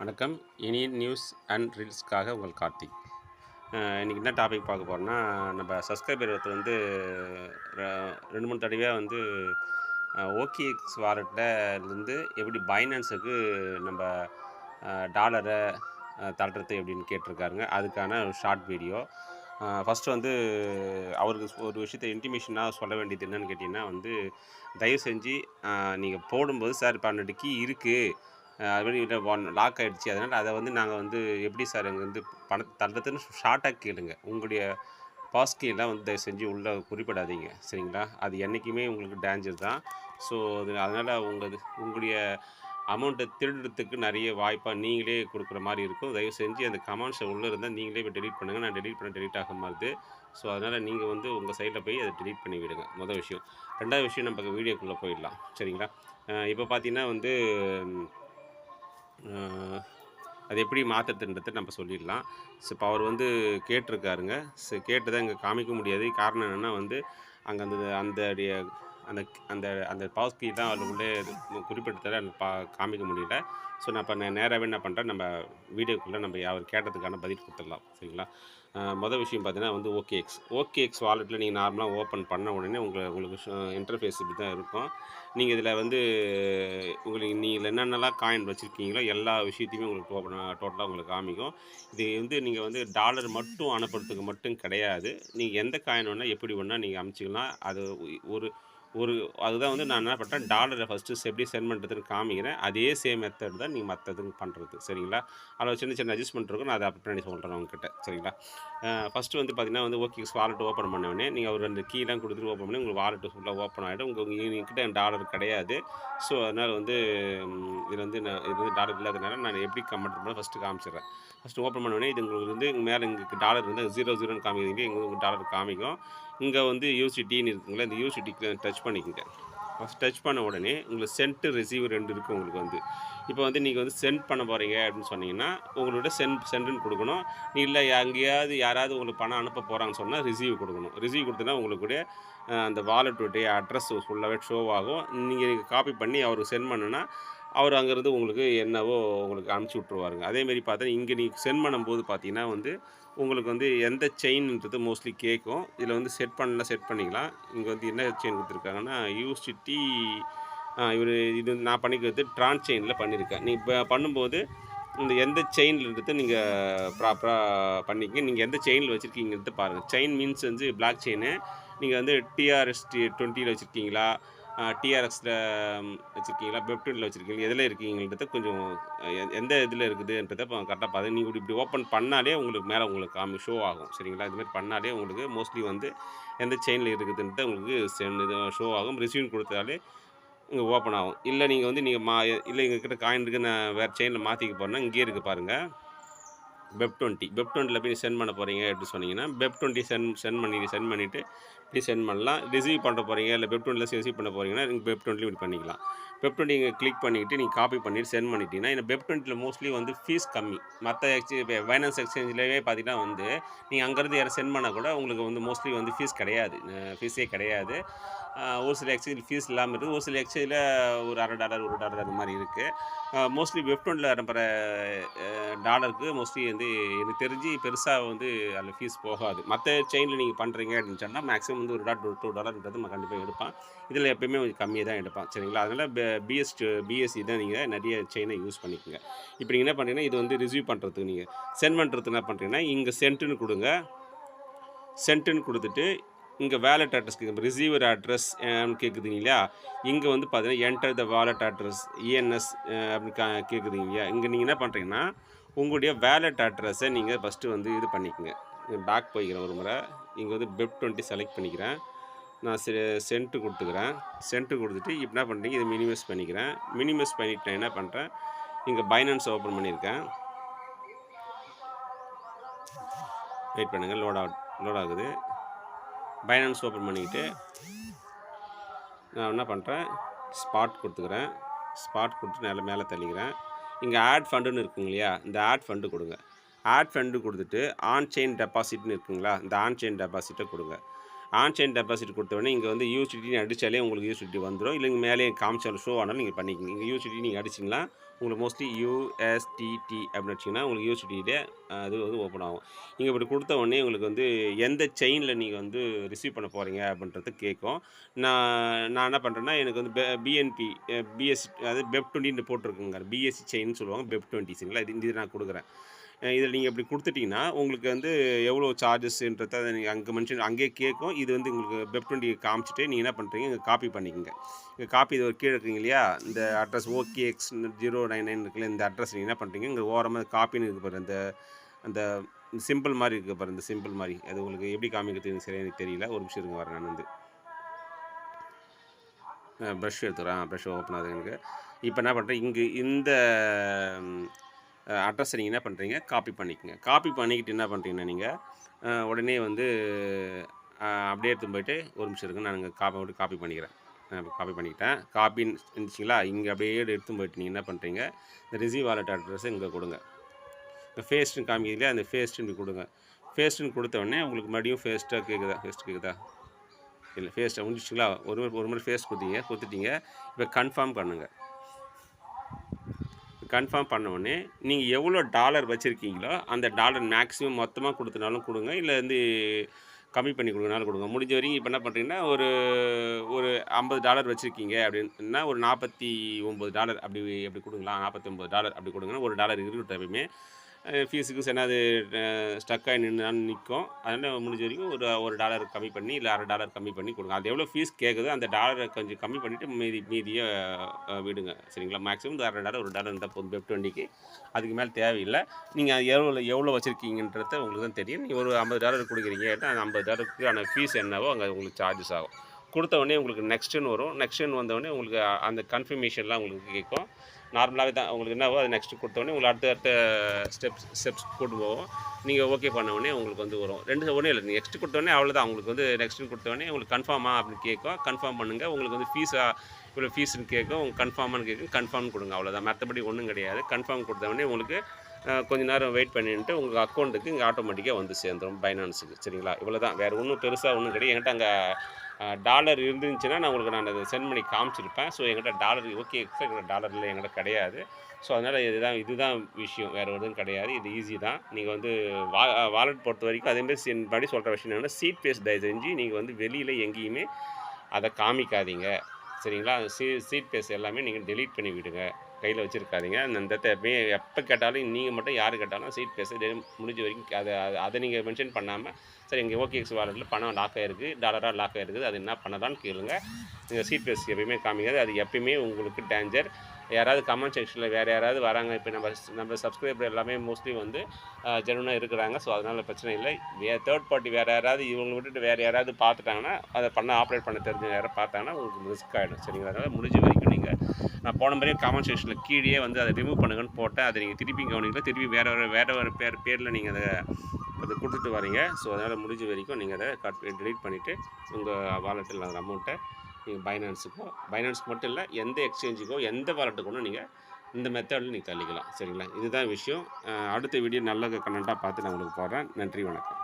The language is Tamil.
வணக்கம். இனி நியூஸ் அண்ட் ரீல்ஸ்க்காக உங்கள் கார்த்திக். இன்றைக்கி என்ன டாபிக் பார்க்க போகிறோம்னா நம்ம சப்ஸ்கிரைபர் ஒருத்தர் வந்து ரெண்டு மூணு தடவையாக வந்து ஓகேஎக்ஸ் வாலெட்டிலேருந்து எப்படி பைனான்ஸுக்கு நம்ம டாலரை தள்ளுறது எப்படின்னு கேட்டிருக்காருங்க. அதுக்கான ஷார்ட் வீடியோ ஃபஸ்ட்டு வந்து அவருக்கு ஒரு விஷயத்தை இன்டிமேஷனாக சொல்ல வேண்டியது என்னென்னு கேட்டிங்கன்னா வந்து தயவு செஞ்சு நீங்கள் போடும்போது சார் பன்னெண்டு கீ இருக்குது அதுமாதிரி ஒன் லாக் ஆகிடுச்சி அதனால் அதை வந்து நாங்கள் வந்து எப்படி சார் எங்கள் வந்து பணத்தை தள்ளுறதுன்னு ஷார்ட்டாக கேளுங்க. உங்களுடைய பாஸ்கீலாம் வந்து தயவு செஞ்சு உள்ளே குறிப்பிடாதீங்க. சரிங்களா? அது என்றைக்குமே உங்களுக்கு டேஞ்சர் தான். ஸோ அது அதனால் உங்கள் உங்களுடைய அமௌண்ட்டை திருடுறதுக்கு நிறைய வாய்ப்பாக நீங்களே கொடுக்குற மாதிரி இருக்கும். தயவு செஞ்சு அந்த கமெண்ட்ஸை உள்ளே இருந்தால் நீங்களே இப்போ டெலீட் பண்ணுங்கள் நான் டெலிட் பண்ண டெலிட் ஆக மாதிரி ஸோ அதனால் நீங்கள் வந்து உங்கள் சைடில் போய் அதை டெலீட் பண்ணி விடுங்க. மொதல் விஷயம். ரெண்டாவது விஷயம் நம்ம வீடியோக்குள்ளே போயிடலாம். சரிங்களா? இப்போ பார்த்தீங்கன்னா வந்து அது எப்படி மாற்றுறதுன்றதை நம்ம சொல்லிடலாம். ஸோ இப்போ அவர் வந்து கேட்டிருக்காருங்க. ஸோ கேட்டதை இங்கே காமிக்க முடியாது. காரணம் என்னென்னா வந்து அங்கே அந்த அந்த அந்த அந்த அந்த பாஸ் கீ தான் அதில் உள்ளே குறிப்பிட்டதில் அந்த பா காமிக்க முடியல. ஸோ நான் இப்போ நான் நேராகவே என்ன பண்ணுறேன் நம்ம வீடியோக்குள்ளே நம்ம அவர் கேட்டதுக்கான பதில் கொடுத்துடலாம். சரிங்களா? மொதல் விஷயம் பார்த்தீங்கன்னா வந்து ஓகேஎக்ஸ். ஓகேஎக்ஸ் வாலெட்டில் நீங்கள் நார்மலாக ஓப்பன் பண்ண உடனே உங்களை உங்களுக்கு இன்டர்ஃபேஸ் இப்படி தான் இருக்கும். நீங்கள் இதில் வந்து உங்களுக்கு நீங்கள் என்னென்னலாம் காயின் வச்சுருக்கீங்களோ எல்லா விஷயத்தையுமே உங்களுக்கு டோட்டலாக உங்களுக்கு காமிக்கும். இது வந்து நீங்கள் வந்து டாலர் மட்டும் அனுப்புறதுக்கு மட்டும் கிடையாது. நீங்கள் எந்த காயின் வேணால் எப்படி வேணால் நீங்கள் அமைச்சிக்கலாம் அது ஒரு ஒரு அதுதான் வந்து நான் என்ன பண்ணுறேன் டாலரை ஃபஸ்ட்டு எப்படி சென்ட் பண்ணுறதுன்னு காமிக்கிறேன். அதே சேம் மெத்தட் தான் நீங்கள் மற்றதுக்கு பண்ணுறது சரிங்களா? அதில் சின்ன சின்ன அட்ஜஸ்ட்மெண்ட் இருக்கும். நான் அதை அப்படி பண்ணி சொல்கிறேன் உங்ககிட்ட. சரிங்களா? ஃபஸ்ட்டு வந்து பார்த்தீங்கன்னா வந்து ஓகே வாலெட் ஓப்பன் பண்ணவொடனே நீங்கள் ஒரு ரெண்டு கீலாம் கொடுத்துட்டு ஓப்பன் பண்ணி உங்களுக்கு வாலெட் ஃபுல்லாக ஓப்பன் ஆகிடும் உங்கள் உங்ககிட்ட டாலர் கிடையாது. ஸோ அதனால் வந்து இது வந்து நான் இது வந்து டாலர் இல்லாதனால நான் எப்படி கமெண்ட் பண்ண ஃபஸ்ட்டு காமிச்சிடுறேன். ஃபஸ்ட்டு ஓப்பன் பண்ண உடனே இது உங்களுக்கு வந்து மேலே இங்கே டாலர் வந்து ஜீரோ ஜீரோன்னு காமிக்கிறீங்க இங்கே உங்களுக்கு டாலர் காமிக்கும். இங்கே வந்து யூசிடின்னு இருக்குங்களா இந்த யூசிடிக்கு டச் பண்ணிக்கோங்க. ஃபஸ்ட் டச் பண்ண உடனே உங்களுக்கு சென்ட் ரிசீவ் ரெண்டு இருக்குது உங்களுக்கு வந்து. இப்போ வந்து நீங்கள் வந்து சென்ட் பண்ண போகிறீங்க அப்படின்னு சொன்னீங்கன்னா உங்களோட சென்ட் சென்ட்னு கொடுக்கணும். நீ இல்லை எங்கேயாவது யாராவது உங்களுக்கு பணம் அனுப்ப போகிறாங்கன்னு சொன்னால் ரிசீவ் கொடுக்கணும். ரிசீவ் கொடுத்தனா உங்களுக்கு அந்த வாலெட்டுடைய அட்ரஸ் ஃபுல்லாகவே ஷோ ஆகும். நீங்கள் காப்பி பண்ணி அவருக்கு சென்ட் பண்ணுன்னா அவர் அங்கேருந்து உங்களுக்கு என்னவோ உங்களுக்கு அனுப்பிச்சி விட்ருவாருங்க அதேமாரி பார்த்தா இங்கே நீங்கள் சென்ட் பண்ணும்போது பார்த்தீங்கன்னா வந்து உங்களுக்கு வந்து எந்த செயின்ன்றது மோஸ்ட்லி கேட்கும் இதில் வந்து செட் பண்ணலாம் செட் பண்ணிக்கலாம். இங்கே வந்து என்ன செயின் கொடுத்துருக்காங்கன்னா யூசிட்டி இவர் இது நான் பண்ணிக்கிறது ட்ரான் செயினில் பண்ணியிருக்கேன். நீ இப்போ பண்ணும்போது இந்த எந்த செயினில் இருந்தது நீங்கள் ப்ராப்பராக பண்ணிக்க நீங்கள் எந்த செயினில் வச்சுருக்கீங்கிறது பாருங்கள் செயின் மீன்ஸ் வந்து பிளாக் செயின் நீங்கள் வந்து டிஆர்எஸ்டி டுவெண்ட்டியில் வச்சுருக்கீங்களா? டிஆர்எக்ஸில் வச்சுருக்கீங்களா? பெப்டினில் வச்சுருக்கீங்களா? எதில் இருக்கீங்கன்றத கொஞ்சம் எந்த இதில் இருக்குதுன்றத இப்போ கரெக்டாக பார்த்து நீங்கள் இப்படி ஓப்பன் பண்ணாலே உங்களுக்கு மேலே உங்களுக்கு காமி ஷோ ஆகும். சரிங்களா? இதுமாதிரி பண்ணாலே உங்களுக்கு மோஸ்ட்லி வந்து எந்த செயினில் இருக்குதுன்றது உங்களுக்கு சென் இது ஷோ ஆகும். ரிசீவ் கொடுத்தாலே இங்கே ஓப்பன் ஆகும். இல்லை நீங்கள் வந்து நீங்கள் மா இல்லை எங்ககிட்ட காயின் இருக்குது நான் வேறு செயினில் மாற்றிக்க போகிறேன்னா இங்கேயே இருக்குது பாருங்கள் வெப் டுவெண்ட்டி வெப் டுவெண்ட்டியில் போய் சென்ட் பண்ண போகிறீங்க எப்படி சொன்னீங்கன்னா வெப் டுவெண்ட்டி சென்ட் சென்ட் பண்ணி சென்ட் பண்ணிவிட்டு இப்படி சென்ட் பண்ணலாம். ரிசீவ் பண்ண போகிறீங்க இல்லை வெப் டுவெண்ட்டில் ரிசீவ் பண்ண போகிறீங்கன்னா நீங்கள் வெப் டுவெண்ட்டில் இப்படி பண்ணிக்கலாம். வெப் டுவெண்ட்டி இங்கே கிளிக் பண்ணிவிட்டு நீங்கள் காப்பி பண்ணிவிட்டு சென்ட் பண்ணிட்டீங்கன்னா இந்த வெப் டுவெண்ட்டியில் மோஸ்ட்லி வந்து ஃபீஸ் கம்மி. மற்ற எக்ஸ்சே ஃபைனான்ஸ் எக்ஸ்சேஞ்சிலேயே பார்த்தீங்கன்னா வந்து நீங்கள் அங்கேருந்து யாரும் சென்ட் பண்ணால் கூட உங்களுக்கு வந்து மோஸ்ட்லி வந்து ஃபீஸ் கிடையாது. ஃபீஸே கிடையாது. ஒரு சில எக்ஸ்சேஞ்சில் ஃபீஸ் இல்லாமல் இருக்குது ஒரு சில எக்ஸ்சேஞ்சில் ஒரு அரை டாலர் ஒரு டாலர் அந்த மாதிரி இருக்குது மோஸ்ட்லி வெப்டோனில் அனுப்புகிற டாலருக்கு மோஸ்ட்லி வந்து எனக்கு தெரிஞ்சு பெருசாக வந்து அதில் ஃபீஸ் போகாது. மற்ற செயினில் நீங்கள் பண்ணுறீங்க அப்படின்னு சொன்னால் மேக்ஸிமம் வந்து ஒரு டாலர் டூ டாலர்ன்றது நம்ம கண்டிப்பாக எடுப்பான் இதில் எப்பயுமே கொஞ்சம் கம்மியாக தான் எடுப்பான் சரிங்களா? அதனால் பிஎஸ் பிஎஸ்சி தான் நீங்கள் நிறைய செயினை யூஸ் பண்ணிக்கோங்க. இப்போ நீங்கள் என்ன பண்ணுறீங்கன்னா இது வந்து ரிசீவ் பண்ணுறதுக்கு நீங்கள் சென்ட் பண்ணுறதுக்கு என்ன பண்ணுறீங்கன்னா இங்கே சென்ட்டுன்னு கொடுங்க. சென்ட்டுன்னு கொடுத்துட்டு இங்கே வேலட் அட்ரஸ்க்கு ரிசீவர் அட்ரஸ் கேட்குதுங்க இல்லையா? இங்கே வந்து பார்த்தீங்கன்னா enter the wallet address ENS அப்படின்னு கா கேட்குதுங்க இல்லையா? இங்கே நீங்கள் என்ன பண்ணுறீங்கன்னா உங்களுடைய வேலட் அட்ரஸை நீங்கள் ஃபஸ்ட்டு வந்து இது பண்ணிக்கோங்க. பேக் போய்க்கிறேன் ஒரு முறை. இங்கே வந்து பெப் டுவெண்ட்டி செலக்ட் பண்ணிக்கிறேன். நான் செ சென்ட்டு கொடுத்துக்கிறேன். சென்ட்டு கொடுத்துட்டு இப்போ என்ன பண்ணுறீங்க இதை மினிமைஸ் பண்ணிக்கிறேன். மினிமைஸ் பண்ணிவிட்டு நான் என்ன பண்ணுறேன் இங்கே பைனான்ஸ் ஓப்பன் பண்ணியிருக்கேன். வெயிட் பண்ணுங்கள் லோட் ஆகுது லோட் ஆகுது. பைனான்ஸ் ஓப்பன் பண்ணிக்கிட்டு நான் என்ன பண்ணுறேன் ஸ்பாட் கொடுத்துக்கிறேன். ஸ்பாட் கொடுத்து மேலே மேலே தள்ளிக்கிறேன். இங்கே ஆட் ஃபண்டுன்னு இருக்குங்க இல்லையா? இந்த ஆட் ஃபண்டு கொடுங்க. ஆட் ஃபண்டு கொடுத்துட்டு ஆன் செயின் டெபாசிட்னு இருக்குங்களா? இந்த ஆன் செயின் டெபாசிட்டை கொடுங்க. ஆன்சைன் டெபாசிட் கொடுத்தோடனே இங்கே வந்து யூசிடி அடித்தாலே உங்களுக்கு யூசிடி வந்துடும் இல்லை இங்கே மேலே காமிச்சாலும் ஷோ ஆனாலும் நீங்கள் பண்ணிக்கங்க. இங்கே யூசிடி நீங்கள் அடிச்சிங்களா உங்களுக்கு மோஸ்ட்லி யூஎஸ்டிடி அப்படின்னு வச்சிங்கன்னா உங்களுக்கு யூசிடியிலே அது வந்து ஓப்பன் ஆகும். இங்கே இப்படி கொடுத்த உடனே உங்களுக்கு வந்து எந்த செயினில் நீங்கள் வந்து ரிசீவ் பண்ண போகிறீங்க அப்படின்றது கேட்கும். நான் நான் என்ன பண்ணுறேன்னா எனக்கு வந்து பிஎன்பி பிஎஸ்சி அதாவது பெப் டுவெண்ட்டின்னு போட்டிருக்குங்க. பிஎஸ்சி செயின்னு சொல்லுவாங்க. பெப் டுவெண்ட்டி சரிங்களா இது இது நான் கொடுக்குறேன். இதில் நீங்கள் இப்படி கொடுத்துட்டிங்கன்னா உங்களுக்கு வந்து எவ்வளோ சார்ஜஸ்ன்றத அதை நீங்கள் அங்கே மென்ஷன் அங்கேயே கேட்கும். இது வந்து உங்களுக்கு வெப் டுவெண்ட்டி காமிச்சிட்டு நீங்கள் என்ன பண்ணுறீங்க இங்கே காப்பி பண்ணிக்கோங்க. இங்கே காப்பி இது ஒரு கீழே இருக்கீங்க இல்லையா? இந்த address okay X zero nine nine இருக்குல்ல இந்த அட்ரஸ் நீங்கள் என்ன பண்ணுறீங்க இங்கே ஓரமாக காப்பின்னு இருக்கு பாரு அந்த அந்த சிம்பிள் மாதிரி இருக்குது பாரு இந்த சிம்பிள் மாதிரி. அது உங்களுக்கு எப்படி காமிக்கிறது சரியாக எனக்கு தெரியல. ஒரு நிமிஷம் இருங்க வரேன் நான் வந்து. ப்ரஷ் எடுத்துக்கிறேன் ப்ரஷ் ஓப்பன் ஆகுது எனக்கு. இப்போ என்ன பண்ணுறேன் இங்கே இந்த அட்ரஸை நீங்கள் என்ன பண்ணுறீங்க காப்பி பண்ணிக்கோங்க. காப்பி பண்ணிக்கிட்டு என்ன பண்ணுறீங்கன்னா நீங்கள் உடனே வந்து அப்படியே எடுத்து போயிட்டு ஒரு நிமிஷம் இருக்குன்னு நான் இங்கே காப்பி விட்டு காப்பி பண்ணிக்கிறேன். காப்பி பண்ணிக்கிட்டேன். காப்பின்னு இருந்துச்சிங்களா? இங்கே அப்படியே எடுத்து போயிட்டு நீங்கள் என்ன பண்ணுறீங்க இந்த ரிசீவ் வாலெட் அட்ரஸை இங்கே கொடுங்க. இந்த ஃபேஸ்ட்டுன்னு காமிக்கிறீங்களா அந்த ஃபேஸ்ட்டுன்னு கொடுங்க. ஃபேஸ்ட்டுன்னு கொடுத்த உடனே உங்களுக்கு மறுபடியும் ஃபேஸ்ட்டாக கேட்குதா ஃபேஸ்ட் கேட்குதா இல்லை ஃபேஸ்ட்டாக முடிஞ்சிச்சிங்களா? ஒரு ஒரு முறை ஃபேஸ் கொடுத்தீங்க கொடுத்துட்டீங்க இப்போ கன்ஃபார்ம் பண்ணுங்கள் கன்ஃபார்ம் பண்ண நீங்கள் எவ்வளோ டாலர் வச்சுருக்கீங்களோ அந்த டாலர் மேக்ஸிமம் மொத்தமாக கொடுத்தனாலும் கொடுங்க. இல்லை வந்து கம்மி பண்ணி கொடுங்கனாலும் கொடுங்க. முடிஞ்ச வரைக்கும் இப்போ என்ன பண்ணுறீங்கன்னா ஒரு ஒரு ஐம்பது டாலர் வச்சுருக்கீங்க அப்படின்னா ஒரு நாற்பத்தி ஒம்பது டாலர் அப்படி அப்படி கொடுங்களா நாற்பத்தி ஒம்பது டாலர் அப்படி கொடுங்கன்னா ஒரு டாலர் இருக்கட்டும் எப்பயுமே ஃபீஸுக்கு என்னது ஸ்டக் ஆகி நின்று நிற்கும் அதனால் முடிஞ்ச வரைக்கும் ஒரு ஒரு டாலர் கம்மி பண்ணி இல்லை அரை டாலர் கம்மி பண்ணி கொடுங்க. அது எவ்வளோ ஃபீஸ் கேட்குதோ அந்த டாலரை கொஞ்சம் கம்மி பண்ணிவிட்டு மீதி மீதியை விடுங்க. சரிங்களா? மேக்ஸிமம் அரை டாலர் ஒரு டாலர் இருந்தால் போதும். வெப் டுவெண்ட்டிக்கு அதுக்கு மேலே தேவையில்லை. நீங்கள் அது எவ்வளோ எவ்வளோ வச்சுருக்கீங்கன்றத உங்களுக்கு தான் தெரியும். நீங்கள் ஒரு ஐம்பது டாலர் கொடுக்குறீங்க அந்த ஐம்பது டாலருக்கான ஃபீஸ் என்னவோ அங்கே உங்களுக்கு சார்ஜஸ் ஆகும். கொடுத்த உடனே உங்களுக்கு நெக்ஸ்ட்டுன்னு வரும். நெக்ஸ்ட்டுன்னு வந்தவொடனே உங்களுக்கு அந்த கன்ஃபர்மேஷன்லாம் உங்களுக்கு கேட்கும். நார்மலாகவே தான். உங்களுக்கு என்னவோ அது நெக்ஸ்ட்டு கொடுத்தோடனே உங்களுக்கு அடுத்த அடுத்த ஸ்டெப்ஸ் ஸ்டெப்ஸ் கூட்டு போவோம் நீங்கள் ஓகே பண்ண உடனே உங்களுக்கு வந்து வரும். ரெண்டு ஒன்றும் இல்லை நீங்கள் நெக்ஸ்ட் கொடுத்தோடனே அவ்வளோதான் உங்களுக்கு வந்து நெக்ஸ்ட்டு கொடுத்தோடனே உங்களுக்கு கன்ஃபார்மா அப்படின்னு கேட்கும் கன்ஃபார்ம் பண்ணுங்கள் உங்களுக்கு வந்து ஃபீஸாக இவ்வளோ ஃபீஸ்னு கேட்கும் உங்களுக்கு கன்ஃபார்மானு கேட்கும் கன்ஃபார்ம் கொடுங்க. அவ்வளோதான் மற்றபடி ஒன்றும் கிடையாது. கன்ஃபார்ம் கொடுத்த உடனே உங்களுக்கு கொஞ்ச நேரம் வெயிட் பண்ணிட்டு உங்கள் அக்கௌண்ட்டுக்கு இங்கே ஆட்டோமேட்டிக்காக வந்து சேர்ந்துடும் பைனான்ஸுக்கு சரிங்களா? இவ்வளோ தான் வேறு ஒன்றும் பெருசாக ஒன்றும் கிடையாது. என்கிட்ட அங்கே டாலர் இருந்துச்சுன்னா நான் உங்களுக்கு நான் அதை சென்ட் பண்ணி காமிச்சிருப்பேன். ஸோ எங்கிட்ட டாலர் ஓகே எங்கிட்ட டாலரில் எங்கிட்ட கிடையாது. ஸோ அதனால் இதுதான் இதுதான் விஷயம். வேறு எதுவும் கிடையாது. இது ஈஸி தான். நீங்கள் வந்து வா வாலெட் பொறுத்த வரைக்கும் அதேமாரி படி சொல்கிற விஷயம் என்னென்னா சீட் பேஸ் தயவு செஞ்சு நீங்கள் வந்து வெளியில் எங்கேயுமே அதை காமிக்காதீங்க. சரிங்களா? சீ சீட் பேஸ் எல்லாமே நீங்கள் டெலீட் பண்ணி விடுங்க. கையில் வச்சுருக்காதீங்க. அந்த இந்த எப்போ கேட்டாலும் நீங்கள் மட்டும் யார் கேட்டாலும் சீட் பேச முடிஞ்ச வரைக்கும் அதை அதை- நீங்கள் மென்ஷன் பண்ணாமல் சரி இங்கே ஓகேஎக்ஸ் வாலெட்டில் பணம் லாக் ஆகிருக்கு டாலராக லாக் ஆகிருக்குது அது என்ன பண்ணதான்னு கேளுங்க. நீங்கள் சீட் பேஸ் எப்பயுமே காமிக்காது அது எப்பயுமே உங்களுக்கு டேஞ்சர் யாராவது கமெண்ட் செக்ஷனில் வேறு யாராவது வராங்க இப்போ நம்ம நம்ம சப்ஸ்கிரைபர் எல்லாமே மோஸ்ட்லி வந்து ஜெனுவனாக இருக்கிறாங்க. ஸோ அதனால் பிரச்சனை இல்லை. வே தேர்ட் பார்ட்டி வேறு யாராவது இவங்க விட்டுட்டு வேறு யாராவது பார்த்துட்டாங்கன்னா அதை பண்ண ஆப்ரேட் பண்ண தெரிஞ்ச யாராவது பார்த்தாங்கன்னா உங்களுக்கு ரிஸ்க் ஆகிடும் சரிங்களா? அதனால் முடிஞ்ச வரைக்கும் நீங்கள் நான் போன முறையே கமெண்ட் செக்ஷனில் கீழே வந்து அதை ரிமூவ் பண்ணுங்கன்னு போட்டேன். அதை நீங்கள் திருப்பி கவனிக்கல. திருப்பி வேறு ஒரு வேறு ஒரு பேர் பேரில் நீங்கள் அதை அதை கொடுத்துட்டு வரீங்க. ஸோ அதனால் முடிஞ்ச வரைக்கும் நீங்கள் அதை கட் delete பண்ணிவிட்டு உங்கள் வாலெட்டில் அந்த அமௌண்ட்டை நீங்கள் பைனான்ஸுக்கோ பைனான்ஸ்க்கு மட்டும் இல்லை எந்த எக்ஸ்சேஞ்சுக்கோ எந்த வாலெட்டுக்கோ நீங்கள் இந்த மெத்தடில் நீங்கள் தள்ளிக்கலாம். சரிங்களா? இதுதான் விஷயம். அடுத்த வீடியோ நல்ல கண்டென்ட்டாக பார்த்து நான் உங்களுக்கு போடுறேன். நன்றி வணக்கம்.